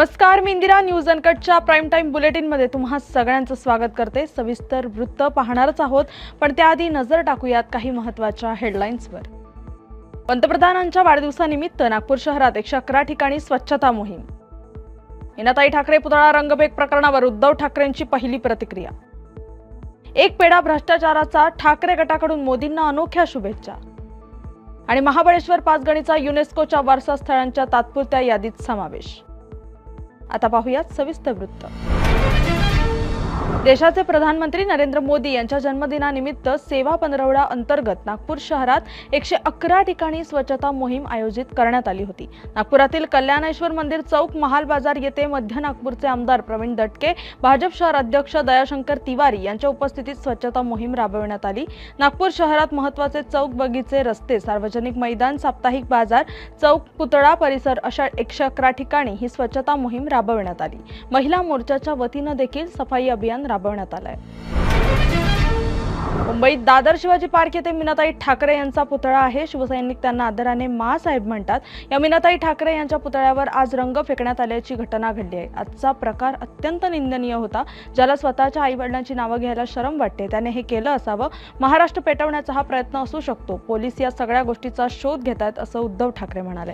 नमस्कार मी इंदिरा न्यूज अनकटच्या प्राईम टाईम बुलेटिनमध्ये तुम्हा सगळ्यांचं स्वागत करते. सविस्तर वृत्त पाहणारच आहोत पण त्याआधी नजर टाकूयात काही महत्त्वाच्या हेडलाईन्सवर पंतप्रधानांच्या वाढदिवसानिमित्त नागपूर शहरात एकशे अकरा ठिकाणी स्वच्छता मोहीम. मीनाताई ठाकरे पुतळा रंगभेक प्रकरणावर उद्धव ठाकरेंची पहिली प्रतिक्रिया. एक पेढा भ्रष्टाचाराचा ठाकरे गटाकडून मोदींना अनोख्या शुभेच्छा. आणि महाबळेश्वर पाचगणीचा युनेस्कोच्या वारसा स्थळांच्या तात्पुरत्या यादीत समावेश. आता पाहूयात सविस्तर वृत्त. देशाचे प्रधानमंत्री नरेंद्र मोदी यांच्या जन्मदिनानिमित्त सेवा पंधरवडा अंतर्गत नागपूर शहरात एकशे अकरा ठिकाणी स्वच्छता मोहीम आयोजित करण्यात आली होती. नागपुरातील कल्याणेश्वर मंदिर चौक महाल बाजार येथे मध्य नागपूरचे आमदार प्रवीण दटके भाजप शहर अध्यक्ष दयाशंकर तिवारी यांच्या उपस्थितीत स्वच्छता मोहीम राबविण्यात आली. नागपूर शहरात महत्त्वाचे चौक बगीचे रस्ते सार्वजनिक मैदान साप्ताहिक बाजार चौक पुतळा परिसर अशा एकशे अकरा ठिकाणी ही स्वच्छता मोहीम राबविण्यात आली. महिला मोर्चाच्या वतीनं देखील सफाई अभियान राबवण्यात आलंय. मुंबईत दादर शिवाजी पार्क येथे मीनाताई ठाकरे यांचा पुतळा आहे. शिवसैनिक त्यांना आदराने मासाहेब म्हणतात. या मीनाताई ठाकरे यांच्या पुतळ्यावर आज रंग फेकण्यात आल्याची घटना घडली आहे. आजचा प्रकार अत्यंत निंदनीय होता. ज्याला स्वतःच्या आई वडिलांची नावं घ्यायला शरम वाटते त्याने हे केलं असावं. महाराष्ट्र पेटवण्याचा हा प्रयत्न असू शकतो. पोलीस या सगळ्या गोष्टीचा शोध घेत आहेत असं उद्धव ठाकरे म्हणाले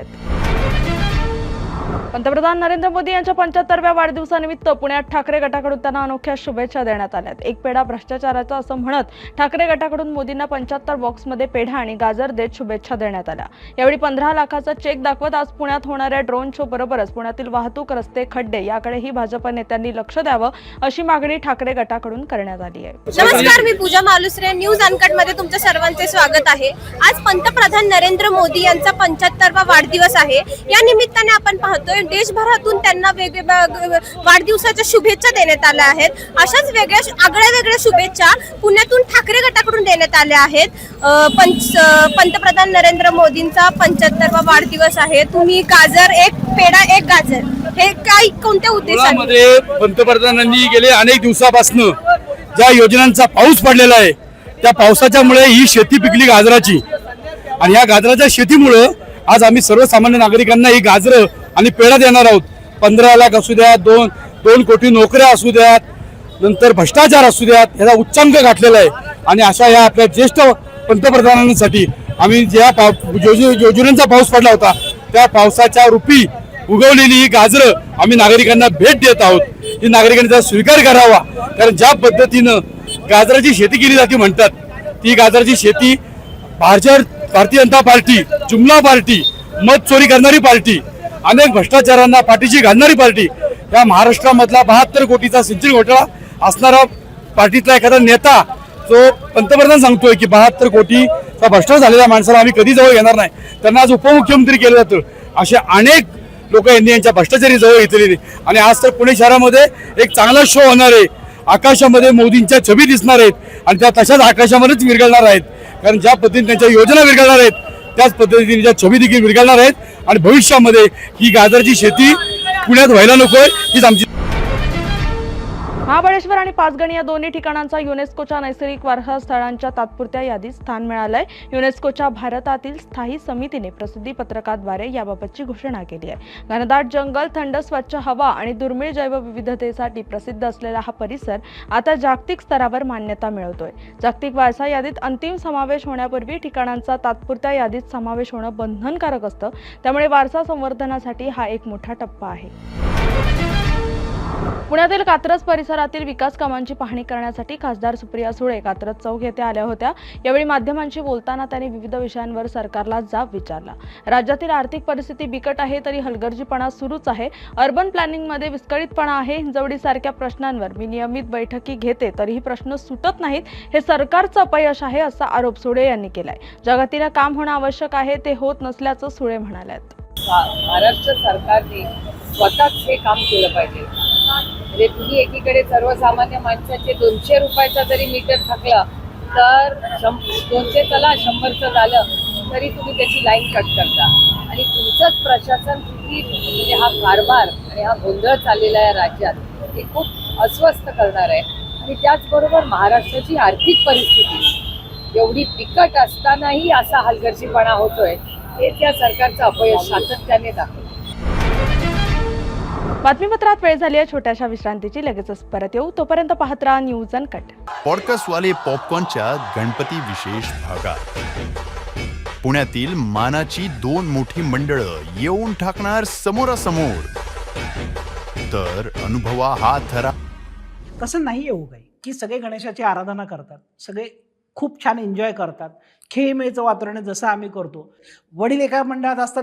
पंतप्रधान नरेंद्र मोदी यांच्या पंच्याहत्तरव्या वाढदिवसानिमित्त पुण्यात ठाकरे गटाकडून त्यांना अनोख्या शुभेच्छा देण्यात आल्यात. एक पेढा भ्रष्टाचाराचा असं म्हणत ठाकरे गटाकडून मोदींना पंच्याहत्तर बॉक्समध्ये पेढा आणि गाजर देत शुभेच्छा देण्यात आल्या. यावेळी पंधरा लाखाचा चेक दाखवत आज पुण्यात होणाऱ्या ड्रोन शो बरोबरच पुण्यातील वाहतूक रस्ते खड्डे याकडेही भाजप नेत्यांनी लक्ष द्यावं अशी मागणी ठाकरे गटाकडून करण्यात आली आहे. नमस्कार मी पूजा मालुसरे न्यूज अनकटमध्ये तुमच्या सर्वांचे स्वागत आहे. आज पंतप्रधान नरेंद्र मोदी यांचा पंच्याहत्तरवा वाढदिवस आहे. या निमित्ताने आपण पाहतो होतोय देशभरातून त्यांना वेगवेगळ्या वाढदिवसाच्या शुभेच्छा देण्यात आल्या आहेत. अशाच वेगळ्या आगळ्या वेगळ्या शुभेच्छा पुण्यातून ठाकरे गटाकडून देण्यात आल्या आहेत. पंच पंतप्रधान नरेंद्र मोदींचा पंच्याहत्तरवा वाढदिवस आहे. तुम्ही गाजर एक पेढा एक गाजर. हे काय कोणत्या उद्देशामध्ये पंतप्रधानांनी गेले अनेक दिवसापासून ज्या योजनांचा पाऊस पडलेला आहे त्या पावसाच्यामुळे ही शेती पिकली गाजराची. आणि या गाजराच्या शेतीमुळं आज आम्ही सर्वसामान्य नागरिकांना ही गाजरं आणि पेढा देणार आहोत. पंधरा लाख असू द्यात दोन दोन कोटी नोकऱ्या असू द्यात नंतर भ्रष्टाचार असू द्यात ह्याचा उच्चांक गाठलेला आहे. आणि अशा या आपल्या ज्येष्ठ पंतप्रधानांसाठी आम्ही ज्या पाव योज- योजनेचा पाऊस पडला होता त्या पावसाच्या रूपी उगवलेली ही गाजरं आम्ही नागरिकांना भेट देत आहोत. ही नागरिकांनी त्याचा स्वीकार करावा. कारण ज्या पद्धतीनं गाजराची शेती केली जाते म्हणतात ती गाजराची शेती भारतीय भारतीय जनता पार्टी जुमला पार्टी मत चोरी करणारी पार्टी अनेक भ्रष्टाचारांना पाठीशी घालणारी पार्टी. या महाराष्ट्रामधला बहात्तर कोटीचा सिंचन घोटाळा असणारा पार्टीतला एखादा नेता जो पंतप्रधान सांगतोय की बहात्तर कोटीचा भ्रष्टाचार झालेल्या माणसाला आम्ही कधी जवळ घेणार नाही. त्यांना आज उपमुख्यमंत्री केलं जातं. असे अनेक लोक यांनी यांच्या भ्रष्टाचारी जवळ घेतलेली आणि आज तर पुणे शहरामध्ये एक चांगला शो होणार आहे. आकाशामध्ये मोदींच्या छबी दिसणार आहेत. आणि त्या तशाच आकाशामध्येच विरघळणार आहेत. कारण ज्या पद्धतीने त्यांच्या योजना विरघळणार आहेत त्याच पद्धतीने ज्या छबी देखील विरघळणार आहेत. आणि भविष्यामध्ये ही गाजरची शेती पुण्यात व्हायला नकोय हीच आमची महाबळेश्वर आणि पाचगणी या दोन्ही ठिकाणांचा युनेस्कोच्या नैसर्गिक वारसा स्थळांच्या तात्पुरत्या यादीत स्थान मिळालंय. युनेस्कोच्या भारतातील स्थायी समितीने प्रसिद्धी पत्रकाद्वारे याबाबतची घोषणा केली आहे. घनदाट जंगल थंड स्वच्छ हवा आणि दुर्मिळ जैवविविधतेसाठी प्रसिद्ध असलेला हा परिसर आता जागतिक स्तरावर मान्यता मिळवतोय. जागतिक वारसा यादीत अंतिम समावेश होण्यापूर्वी ठिकाणांचा तात्पुरत्या यादीत समावेश होणं बंधनकारक असतं. त्यामुळे वारसा संवर्धनासाठी हा एक मोठा टप्पा आहे. पुण्यातील कात्रज परिसरातील विकास कामांची पाहणी करण्यासाठी खासदार सुप्रिया सुळे कात्रज चौक येथे आल्या होत्या. यावेळी माध्यमांशी बोलताना त्यांनी विविध विषयांवर सरकारला जाब विचारला. राज्यातील आर्थिक परिस्थिती बिकट आहे तरी हलगर्जीपणा सुरूच आहे. अर्बन प्लॅनिंगमध्ये विस्कळीतपणा आहे हिंजवडीसारख्या प्रश्नांवर. मी नियमित बैठकी घेते तरीही प्रश्न सुटत नाहीत. हे सरकारचं अपयश आहे असा आरोप सुळे यांनी केलाय. जगातील काम होणं आवश्यक आहे ते होत नसल्याचं सुळे म्हणाल्यात. महाराष्ट्र सरकारने स्वतःच हे काम केलं पाहिजे. म्हणजे तुम्ही एकीकडे सर्वसामान्य माणसाचे दोनशे रुपयाचा जरी मीटर थकला तर शं दोनशे चला शंभरचं झालं तरी तुम्ही त्याची लाईन कट करता. आणि तुमचंच प्रशासन किती म्हणजे हा कारभार आणि हा गोंधळ चाललेला आहे राज्यात हे खूप अस्वस्थ करणार आहे. आणि त्याचबरोबर महाराष्ट्राची आर्थिक परिस्थिती एवढी बिकट असतानाही असा हलगर्जीपणा होतोय हे त्या सरकारचं अपयश सातत्याने दाखवतं बातमीपत्रात वेळ झाली आहे. छोट्याशा विश्रांतीची. लगेचच परत येऊ. तोपर्यंत पाहत राहा न्यूज अनकट पॉडकास्टवाले पॉपकॉर्नच्या गणपती विशेष भागात. पुण्यातील मानाची दोन मोठी मंडळं येऊन टाकणार समोरासमोर. तर अनुभवा हा थरा. तसं नाही येऊ काही. की सगळे गणेशाची आराधना करतात. सगळे खूप छान एन्जॉय करतात. खेळमेळचं वातावरण जसं आम्ही करतो. वडील एका मंडळात असतात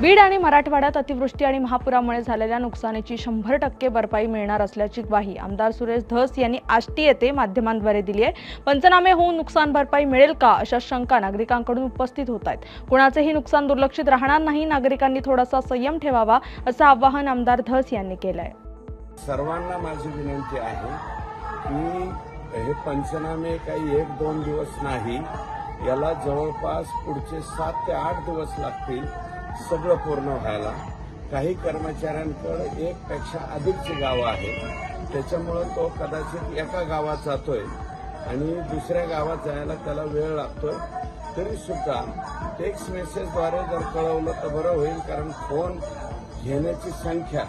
बीड आणि मराठवाड्यात अतिवृष्टी आणि महापुरामुळे झालेल्या नुकसानीची शंभर टक्के भरपाई मिळणार असल्याची ग्वाही आमदार सुरेश धस यांनी आष्टी येथे माध्यमांद्वारे दिली आहे. पंचनामे होऊन नुकसान भरपाई मिळेल का अशा शंका नागरिकांकडून उपस्थित होत आहेत. कुणाचेही नुकसान दुर्लक्षित राहणार नाही नागरिकांनी थोडासा संयम ठेवावा असं आवाहन आमदार धस यांनी केलं आहे सर्वांना माझी विनंती आहे की हे पंचनामे काही एक दोन दिवस नाही याला जवळपास पुढचे सात ते आठ दिवस लागतील. सगळं पूर्ण व्हायला. काही कर्मचाऱ्यांकडे एक पेक्षा अधिकची गावं आहेत. त्याच्यामुळं तो कदाचित एका गावात जातोय आणि दुसऱ्या गावात जायला त्याला वेळ लागतोय. तरी सुद्धा टेक्स्ट मेसेजद्वारे जर कळवलं तर बरं होईल कारण फोन घेण्याची संख्या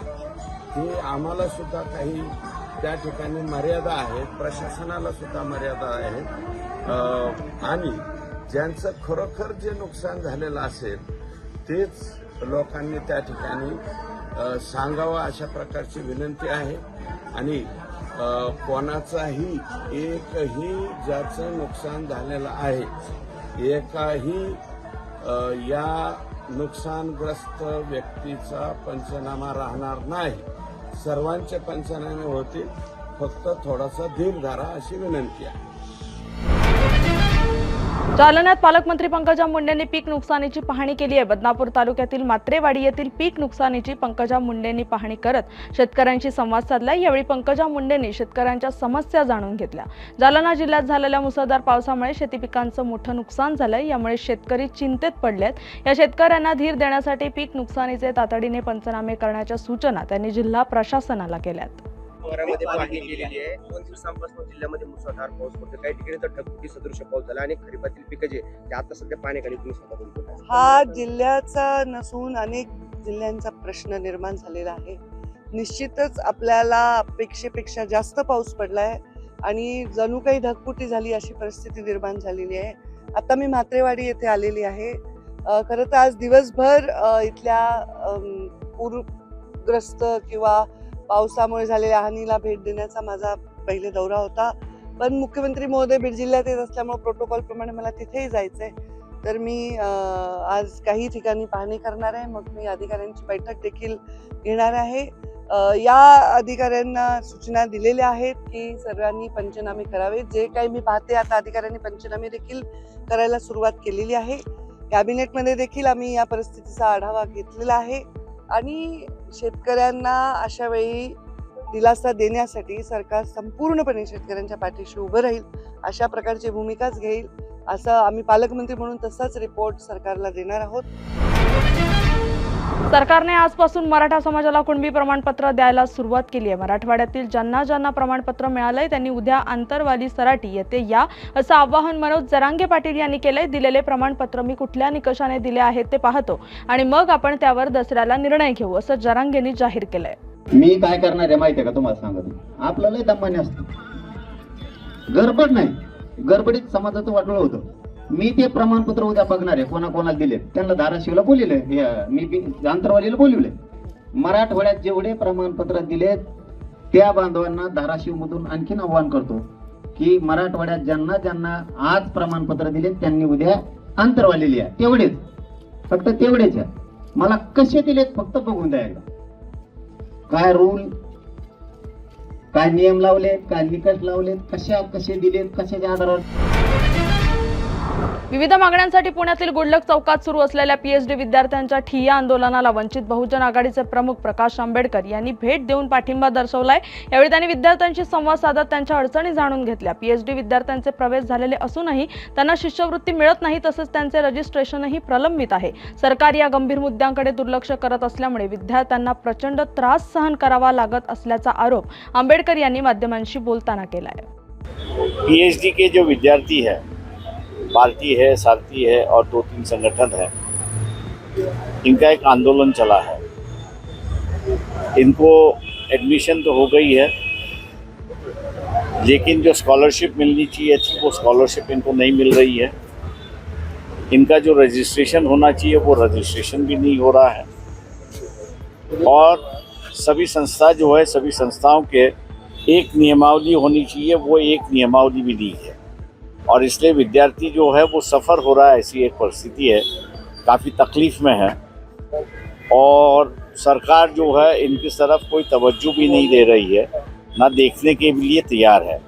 ही आम्हाला सुद्धा काही त्या ठिकाणी मर्यादा आहेत. प्रशासनाला सुद्धा मर्यादा आहेत. आणि ज्यांचं खरोखर जे नुकसान झालेलं असेल तेच लोकांनी त्या ठिकाणी सांगावं अशा प्रकारची विनंती आहे. आणि कोणाचाही एकही ज्याचं नुकसान झालेलं आहे एकाही या नुकसानग्रस्त व्यक्तीचा पंचनामा राहणार नाही. सर्वांचे पंचनामे होतील. फक्त थोडासा धीर धरा अशी विनंती आहे. जालन्यात पालकमंत्री पंकजा मुंडेंनी पीक नुकसानीची पाहणी केली आहे. बदनापूर तालुक्यातील मात्रेवाडी येथील पीक नुकसानीची पंकजा मुंडेंनी पाहणी करत शेतकऱ्यांशी संवाद साधला. यावेळी पंकजा मुंडेंनी शेतकऱ्यांच्या समस्या जाणून घेतल्या. जालना जिल्ह्यात झालेल्या मुसळधार पावसामुळे शेती पिकांचं मोठं नुकसान झालंय. यामुळे शेतकरी चिंतेत पडलेत. या शेतकऱ्यांना धीर देण्यासाठी पीक नुकसानीचे तातडीने पंचनामे करण्याच्या सूचना त्यांनी जिल्हा प्रशासनाला केल्यात. शहरामध्ये पाहणी केलेली आहे. दोन दिवसांपासून जिल्ह्यामध्ये मुसळधार पाऊस पडतो काही ठिकाणी तर ढगफुटी सदृश पाऊस झाला आणि खरीपातील पिकं जे ते आता सध्या पाण्याखाली तुम्ही स्वतः बघतो हा जिल्ह्याचा नसून अनेक जिल्ह्यांचा प्रश्न निर्माण झालेला आहे. निश्चितच आपल्याला अपेक्षेपेक्षा जास्त पाऊस पडलाय आणि जणू काही ढगफुटी झाली अशी परिस्थिती निर्माण झालेली आहे. आता मी म्हात्रेवाडी येथे आलेली आहे. खरं तर आज दिवसभर इथल्या पूरग्रस्त किंवा पावसामुळे झालेल्या हानीला भेट देण्याचा माझा पहिले दौरा होता. पण मुख्यमंत्री महोदय बीड जिल्ह्यात येत असल्यामुळे प्रोटोकॉल प्रमाणे मला तिथेही जायचंय. तर मी आज काही ठिकाणी पाहणी करणार आहे. मग मी अधिकाऱ्यांची बैठक देखील घेणार आहे. या अधिकाऱ्यांना सूचना दिलेल्या आहेत की सर्वांनी पंचनामे करावे. जे काही मी पाहते आता अधिकाऱ्यांनी पंचनामे देखील करायला सुरुवात केलेली आहे. कॅबिनेटमध्ये देखील आम्ही या परिस्थितीचा आढावा घेतलेला आहे. आणि शेतकऱ्यांना अशा वेळी दिलासा देण्यासाठी सरकार संपूर्णपणे शेतकऱ्यांच्या पाठीशी उभं राहील अशा प्रकारची भूमिकाच घेईल असं आम्ही पालकमंत्री म्हणून तसाच रिपोर्ट सरकारला देणार आहोत. सरकारने आजपासून मराठा समाजाला कुणबी प्रमाणपत्र द्यायला सुरुवात केली आहे. मराठवाड्यातील ज्यांना ज्यांना प्रमाणपत्र मिळालंय त्यांनी उद्या आंतरवाली सराटी येथे या असं आवाहन मनोज जरांगे पाटील यांनी केलंय. दिलेले प्रमाणपत्र मी कुठल्या निकषाने दिले आहेत ते पाहतो आणि मग आपण त्यावर दसऱ्याला निर्णय घेऊ असं जरांगेंनी जाहीर केलंय. मी काय करणार आहे माहिती आहे का तुम्हाला सांगत. आपलं लय गडबड नाही. गडबडीत समाजाचं वाटलं होतं. मी ते प्रमाणपत्र उद्या बघणार आहे. कोणाकोणाला दिले त्यांना धाराशिवला बोलिले मी बी- आंतरवालीला बोलवले मराठवाड्यात जेवढे प्रमाणपत्र दिले त्या बांधवांना धाराशिव मधून आणखीन आव्हान करतो की मराठवाड्यात ज्यांना ज्यांना आज प्रमाणपत्र दिले त्यांनी उद्या अंतरवाली लिहा तेवढेच. फक्त तेवढेच आहे. मला कसे दिलेत फक्त बघून द्यायला काय रूल काय नियम लावलेत काय निकष लावलेत कशा कसे दिलेत कशाच्या आधारावर? विविध मागण्यांसाठी पुण्यातील गुडलक चौकात सुरू असलेल्या पीएचडी विद्यार्थ्यांच्या ठिय्या आंदोलनाला वंचित बहुजन आघाडीचे प्रमुख प्रकाश आंबेडकर यांनी भेट देऊन पाठिंबा दर्शवलाय. यावेळी त्यांनी विद्यार्थ्यांशी संवाद साधत त्यांच्या अडचणी जाणून घेतल्या. पीएचडी विद्यार्थ्यांचे प्रवेश झालेले असूनही त्यांना शिष्यवृत्ती मिळत नाही तसेच त्यांचे रजिस्ट्रेशनही प्रलंबित आहे. सरकार या गंभीर मुद्द्यांकडे दुर्लक्ष करत असल्यामुळे विद्यार्थ्यांना प्रचंड त्रास सहन करावा लागत असल्याचा आरोप आंबेडकर यांनी माध्यमांशी बोलताना केला आहे पीएचडी के जो विद्यार्थी है पार्टी है, सारथी है और दो तीन संगठन है। इनका एक आंदोलन चला है। इनको एडमिशन तो हो गई है, लेकिन जो स्कॉलरशिप मिलनी चाहिए थी, वो स्कॉलरशिप इनको नहीं मिल रही है। इनका जो रजिस्ट्रेशन होना चाहिए, वो रजिस्ट्रेशन भी नहीं हो रहा है। और सभी संस्था जो है, सभी संस्थाओं के एक नियमावली होनी चाहिए, वो एक नियमावली भी नहीं है। और इसलिए विद्यार्थी जो है वो सफ़र हो रहा है ऐसी एक परिस्थिति है काफ़ी तकलीफ़ में है। और सरकार जो है इनकी तरफ़ कोई तवज्जो भी नहीं दे रही है ना देखने के लिए तैयार है।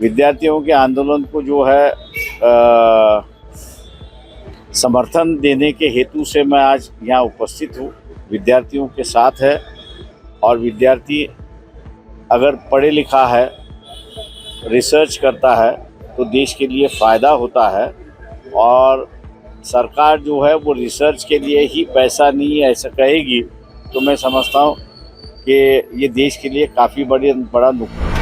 विद्यार्थियों के आंदोलन को जो है अ, समर्थन देने के हेतु से मैं आज यहाँ उपस्थित हूँ। विद्यार्थियों के साथ है और विद्यार्थी अगर पढ़े लिखा है रिसर्च करता है तो देश के लिए फ़ायदा होता है और सरकार जो है वो रिसर्च के लिए ही पैसा नहीं है ऐसा कहेगी। तो मैं समझता हूँ कि ये देश के लिए काफ़ी बड़ी, बड़ा नुकसान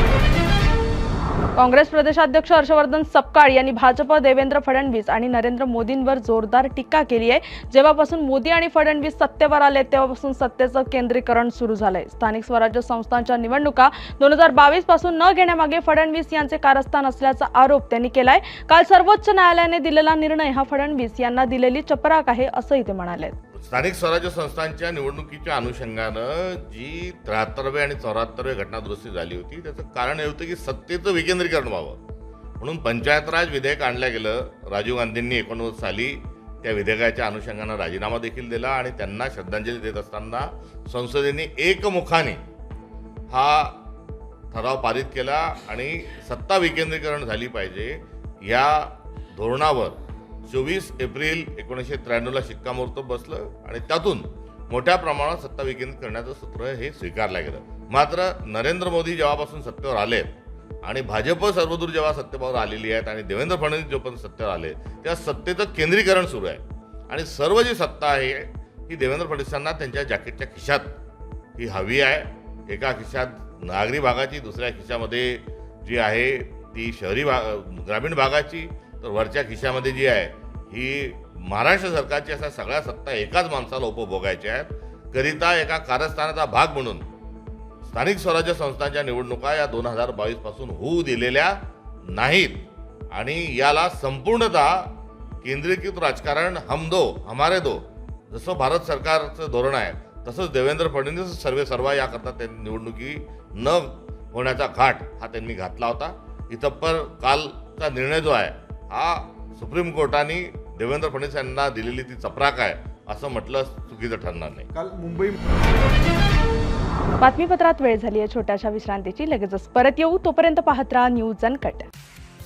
काँग्रेस प्रदेशाध्यक्ष हर्षवर्धन सपकाळ यांनी भाजप देवेंद्र फडणवीस आणि नरेंद्र मोदींवर जोरदार टीका केली आहे. जेव्हापासून मोदी आणि फडणवीस सत्तेवर आले तेव्हापासून सत्तेचं केंद्रीकरण सुरू झालंय. स्थानिक स्वराज्य संस्थांच्या निवडणुका दोन हजार बावीसपासून न घेण्यामागे फडणवीस यांचे कारस्थान असल्याचा आरोप त्यांनी केलाय. काल सर्वोच्च न्यायालयाने दिलेला निर्णय हा फडणवीस यांना दिलेली चपराक आहे असंही ते म्हणाले स्थानिक स्वराज्य संस्थांच्या निवडणुकीच्या अनुषंगानं जी त्र्याहत्तरवे आणि चौऱ्याहत्तरवे घटनादुरुस्ती झाली होती त्याचं कारण हे होतं की सत्तेचं विकेंद्रीकरण व्हावं. म्हणून पंचायत राज विधेयक आणलं गेलं राजीव गांधींनी एकोणनव्वद साली त्या विधेयकाच्या अनुषंगानं राजीनामा देखील दिला आणि त्यांना श्रद्धांजली देत असताना संसदेने एकमुखाने हा ठराव पारित केला आणि सत्ता विकेंद्रीकरण झाली पाहिजे या धोरणावर चोवीस एप्रिल एकोणीसशे त्र्याण्णवला शिक्कामोर्तब बसलं आणि त्यातून मोठ्या प्रमाणात सत्ता विकेंद्रित करण्याचं सूत्र हे स्वीकारलं गेलं. मात्र नरेंद्र मोदी जेव्हापासून सत्तेवर आले आणि भाजप सर्वदूर जेव्हा सत्तेवर आलेली आहेत आणि देवेंद्र फडणवीस जोपर्यंत सत्तेवर आले तेव्हा सत्तेचं केंद्रीकरण सुरू आहे. आणि सर्व जी सत्ता आहे ही देवेंद्र फडणवीसांना त्यांच्या जॅकेटच्या खिशात ही हवी आहे. एका खिशात नागरी भागाची दुसऱ्या खिशामध्ये जी आहे ती शहरी भाग ग्रामीण भागाची तर वरच्या खिशामध्ये जी आहे ही महाराष्ट्र सरकारची अशा सगळ्या सत्ता एकाच माणसाला उपभोगायच्या आहेत करिता एका कारस्थानाचा भाग म्हणून स्थानिक स्वराज्य संस्थांच्या निवडणुका या दोन हजार बावीसपासून होऊ दिलेल्या नाहीत. आणि याला संपूर्णतः केंद्रीकृत राजकारण हम दो हमारे दो जसं भारत सरकारचं धोरण आहे तसंच देवेंद्र फडणवीस सर्वे सर्वा याकरता त्यांनी निवडणुकी न होण्याचा घाट हा त्यांनी घातला होता. इथपर कालचा निर्णय जो आहे हा सुप्रीम कोर्टाने देवेंद्र फडणवीस यांना दिलेली ती चपराक आहे असं म्हटलं चुकीचं ठरणार नाही. काल मुंबई बातमीपत्रात वेळ झाली आहे छोट्याशा विश्रांतीची. लगेचच परत येऊ. तोपर्यंत पाहत राहा न्यूज अनकट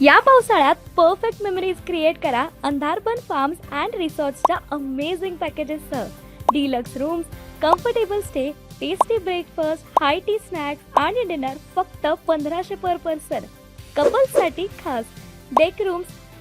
या पावसाळ्यात परफेक्ट मेमरीज क्रिएट करा. अंधारबन फार्म्स अँड रिसॉर्ट्सच्या amazing पॅकेजेससह deluxe rooms comfortable stay tasty breakfast high tea snacks आणि डिनर फक्त पंधराशे पर पर्सन कपल्ससाठी खास. Deck rooms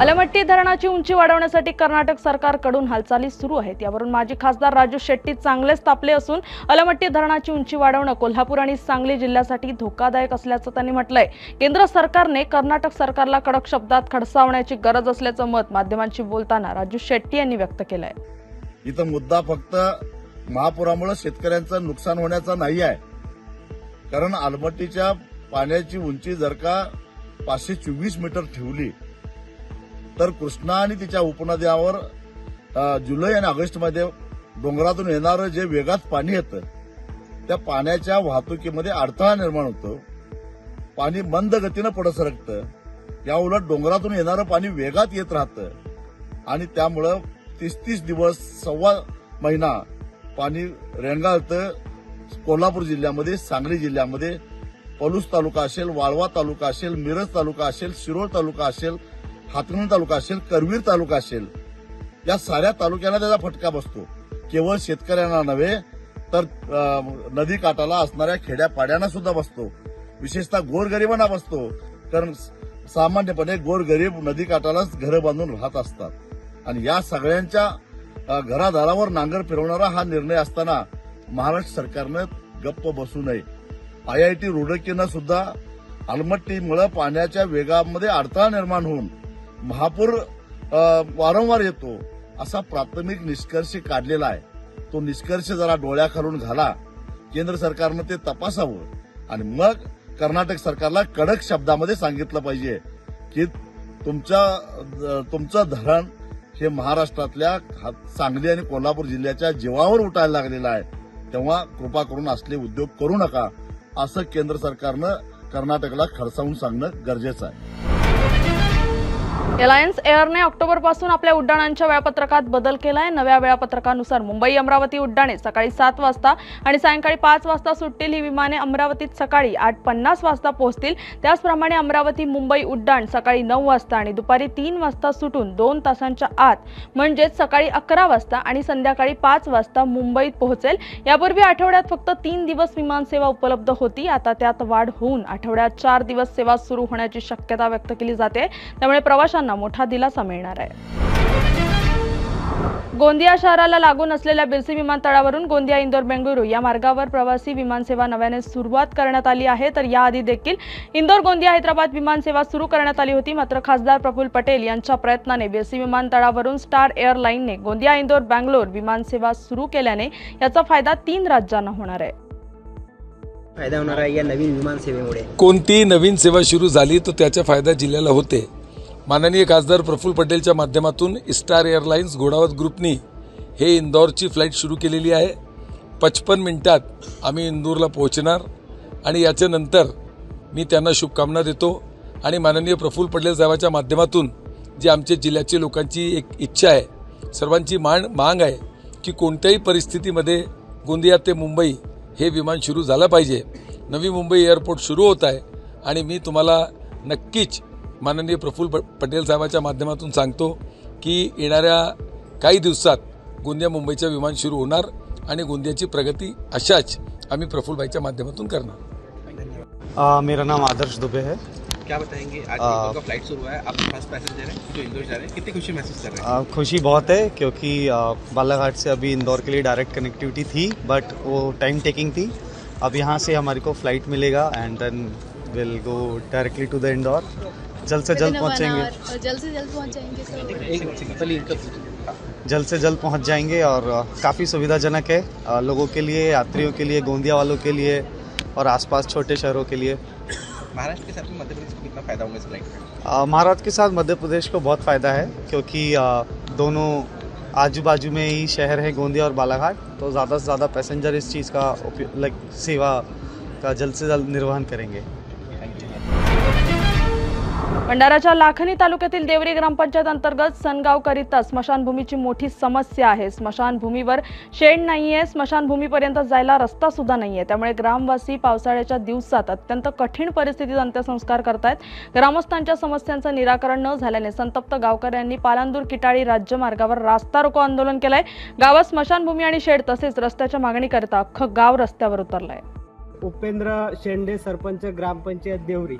अलमट्टी धरणाची उंची वाढवण्यासाठी कर्नाटक सरकारकडून हालचाली सुरू आहेत. यावरून माजी खासदार राजू शेट्टी चांगलेच तापले असून अलमट्टी धरणाची उंची वाढवणं कोल्हापूर आणि सांगली जिल्ह्यासाठी धोकादायक असल्याचं त्यांनी म्हटलंय. केंद्र सरकारने कर्नाटक सरकारला कडक शब्दात खडसावण्याची गरज असल्याचं मत माध्यमांशी बोलताना राजू शेट्टी यांनी व्यक्त केलंय. इथं मुद्दा फक्त महापुरामुळे शेतकऱ्यांचं नुकसान होण्याचा नाही आहे. कारण अलमट्टीच्या पाण्याची उंची जर का पाचशे चोवीस मीटर ठेवली तर कृष्णा आणि तिच्या उपनद्यावर जुलै आणि ऑगस्टमध्ये डोंगरातून येणारं जे वेगात पाणी येतं त्या पाण्याच्या वाहतुकीमध्ये अडथळा निर्माण होतो. पाणी मंद गतीनं पुढं सरकतं. या उलट डोंगरातून येणारं पाणी वेगात येत राहतं. आणि त्यामुळं तीस तीस दिवस सव्वा महिना पाणी रेंगाळतं कोल्हापूर जिल्ह्यामध्ये सांगली जिल्ह्यामध्ये. पलूस तालुका असेल वाळवा तालुका असेल मिरज तालुका असेल शिरोळ तालुका असेल हातकणंगले तालुका असेल करवीर तालुका असेल या साऱ्या तालुक्यांना त्याचा फटका बसतो. केवळ शेतकऱ्यांना नव्हे तर नदी काठाला असणाऱ्या खेड्यापाड्यांना सुद्धा बसतो. विशेषतः गोरगरिबांना बसतो. कारण सामान्यपणे गोरगरीब नदी काठालाच घरं बांधून राहत असतात. आणि या सगळ्यांच्या घरादारावर नांगर फिरवणारा हा निर्णय असताना महाराष्ट्र सरकारनं गप्प बसू नये. आय आय टी रुडकीनं सुद्धा अलमट्टीमुळे पाण्याच्या वेगामध्ये अडथळा निर्माण होऊन महापूर वारंवार येतो. असा प्राथमिक निष्कर्ष काढलेला आहे. तो निष्कर्ष जरा डोळ्याखालून घाला. केंद्र सरकारनं ते तपासावं. आणि मग कर्नाटक सरकारला कडक शब्दामध्ये सांगितलं पाहिजे की तुमच्या तुमचं धरण हे महाराष्ट्रातल्या सांगली आणि कोल्हापूर जिल्ह्याच्या जीवावर उठायला लागलेलं आहे. तेव्हा कृपा करून असले उद्योग करू नका. असं केंद्र सरकारनं कर्नाटकला खडसावून सांगणं गरजेचं आहे. एलायन्स एअरने ऑक्टोबरपासून आपल्या उड्डाणांच्या वेळापत्रकात बदल केला आहे नव्या वेळापत्रकानुसार मुंबई अमरावती उड्डाणे सकाळी सात वाजता आणि सायंकाळी पाच वाजता सुटतील ही विमाने अमरावतीत सकाळी आठ पन्नास वाजता पोहोचतील. त्याचप्रमाणे अमरावती मुंबई उड्डाण सकाळी नऊ वाजता आणि दुपारी तीन वाजता सुटून दोन तासांच्या आत म्हणजेच सकाळी अकरा वाजता आणि संध्याकाळी पाच वाजता मुंबईत पोहोचेल. यापूर्वी आठवड्यात फक्त तीन दिवस विमानसेवा उपलब्ध होती. आता त्यात वाढ होऊन आठवड्यात चार दिवस सेवा सुरू होण्याची शक्यता व्यक्त केली जाते. त्यामुळे प्रवाशांना मोठा दिलासा मिळणार आहे. गोंदिया शहराला लागून असलेल्या बिरसी विमानतळावरून गोंदिया इंदोर बेंगळुरू या मार्गावर प्रवासी विमानसेवा नव्याने सुरुवात करण्यात आली आहे. तर याआधी देखील इंदोर गोंदिया हैदराबाद विमानसेवा सुरू करण्यात आली होती. मात्र खासदार प्रफुल्ल पटेल यांच्या प्रयत्नाने बिरसी विमानतळावरून स्टार एअरलाईनने गोंदिया इंदोर बँगलोर विमानसेवा सुरू केल्याने याचा फायदा तीन राज्यांना होणार आहे. फायदा होणार आहे या नवीन विमान सेवेमुळे. कोणतीही नवीन सेवा सुरू झाली तर त्याचा फायदा जिल्ह्याला होते. माननीय खासदार प्रफुल्ल पटेलच्या माध्यमातून स्टार एअरलाइन्स घोडावत ग्रुपनी हे इंदौरची फ्लाईट सुरू केलेली आहे. पचपन मिनटात आम्ही इंदूरला पोहोचणार आणि याच्यानंतर मी त्यांना शुभकामना देतो आणि माननीय प्रफुल्ल पटेल साहेबाच्या माध्यमातून जी आमच्या जिल्ह्याचे लोकांची एक इच्छा आहे सर्वांची मान मांग आहे की कोणत्याही परिस्थितीमध्ये गोंदिया ते मुंबई हे विमान सुरू झालं पाहिजे. नवी मुंबई एअरपोर्ट सुरू होत आहे आणि मी तुम्हाला नक्कीच माननीय प्रफुल्ल पटेल साहेबाच्या माध्यमातून सांगतो की येणाऱ्या काही दिवसात गोंदिया मुंबईचं विमान सुरू होणार आणि गोंदियाची प्रगती अशाच आम्ही प्रफुल्लभाईच्या माध्यमातून करणार. मेरा नाम आदर्श दुबे है। क्या बताएँगे? आज आ, का फ़्लाइट शुरू हुआ है। आप फ़र्स्ट पैसेंजर हैं? जो इंदौर जा रहे हैं। कितनी खुशी महसूस कर रहे हैं? खुशी बहुत है क्योंकि बालाघाट से अभी इंदौर के लिए डायरेक्ट कनेक्टिविटी थी बट वो टाइम टेकिंग थी। अब यहाँ से हमारे को फ़्लाइट मिलेगा and then will go directly to the Indore जल्द से जल्द पहुँचेंगे। जल्द से जल्द पहुँच जाएँगे जल्द से जल्द पहुँच जाएँगे और काफ़ी सुविधाजनक है लोगों के लिए यात्रियों के लिए गोंदिया वालों के लिए और आसपास छोटे शहरों के लिए। महाराष्ट्र के साथ मध्य प्रदेश को कितना फ़ायदा होगा इस फ़्लाइट महाराष्ट्र के साथ मध्य प्रदेश को बहुत फ़ायदा है क्योंकि आ, दोनों आजू बाजू में ही शहर है गोंदिया और बालाघाट तो ज़्यादा से ज़्यादा पैसेंजर इस चीज़ का उपयोग लाइक सेवा का जल्द से जल्द निर्वहन करेंगे। भंडाराच्या लाखणी तालुक्यातील देवरी ग्रामपंचायत अंतर्गत सनगावकरिता स्मशानभूमीची मोठी समस्या आहे. स्मशानभूमीवर शेड नाहीये स्मशानभूमीपर्यंत जायला रस्ता सुद्धा नाहीये. त्यामुळे ग्रामवासी पावसाळ्याच्या दिवसात अत्यंत कठीण परिस्थितीत अंत्यसंस्कार करतायत. ग्रामस्थांच्या समस्यांचं निराकरण न झाल्याने संतप्त गावकऱ्यांनी पालांदूर किटाळी राज्यमार्गावर रास्ता रोको आंदोलन केलंय. गावात स्मशानभूमी आणि शेड तसेच रस्त्याच्या मागणीकरिता अख्खं गाव रस्त्यावर उतरलंय. उपेंद्र शेंडे सरपंच ग्रामपंचायत देवरी.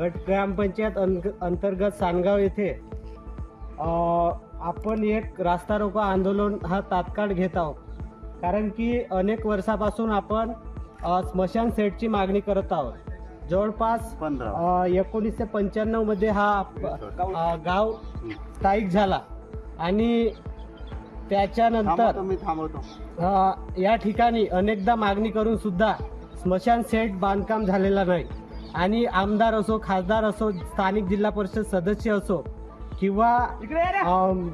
गट ग्रामपंचायत अंतर्गत सानगाव येथे आपण एक रास्ता रोको आंदोलन हा तात्काळ घेत आहोत. कारण की अनेक वर्षापासून आपण स्मशान सेटची मागणी करत आहोत. जवळपास एकोणीसशे पंच्याण्णवमध्ये हा गाव स्थायिक झाला. आणि त्याच्यानंतर या ठिकाणी अनेकदा मागणी करून सुद्धा स्मशान सेट बांधकाम झालेला नाही. आणि आमदार असो खासदार असो स्थानिक जिल्हा परिषद सदस्य असो किंवा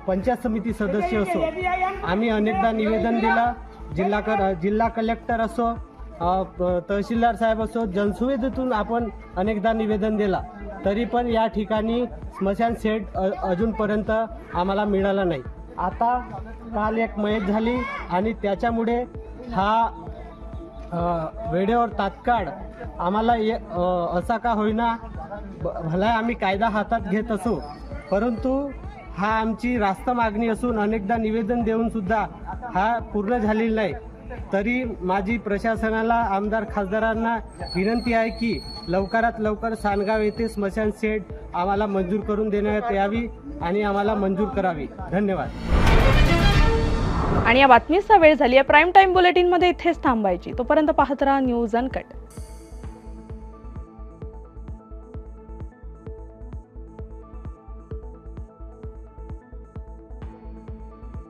पंचायत समिती सदस्य असो. आम्ही अनेकदा निवेदन दिलं. जिल्हा क जिल्हा कलेक्टर असो तहसीलदार साहेब असो जनसुविधेतून आपण अनेकदा निवेदन दिला. तरी पण या ठिकाणी स्मशान सेट अजूनपर्यंत आम्हाला मिळाला नाही. आता काल एक मयत झाली आणि त्याच्यामुळे हा वेळेवर तात्काळ आम्हाला ये- असा का होईना भला आम्ही कायदा हातात घेत असू. परंतु हा आमची रास्त मागणी असून अनेकदा निवेदन देऊन सुद्धा हा पूर्ण झालेला नाही. तरी माझी प्रशासनाला आमदार खासदारांना विनंती आहे की लवकरात लवकर सानगाव येथे स्मशान सेट आम्हाला मंजूर करून देण्यात यावी आणि आम्हाला मंजूर करावी. धन्यवाद. आणि या बातमीचा वेळ झाली आहे. प्राईम टाईम बुलेटिनमध्ये इथेच थांबायची. तोपर्यंत पाहत राहा न्यूज अनकट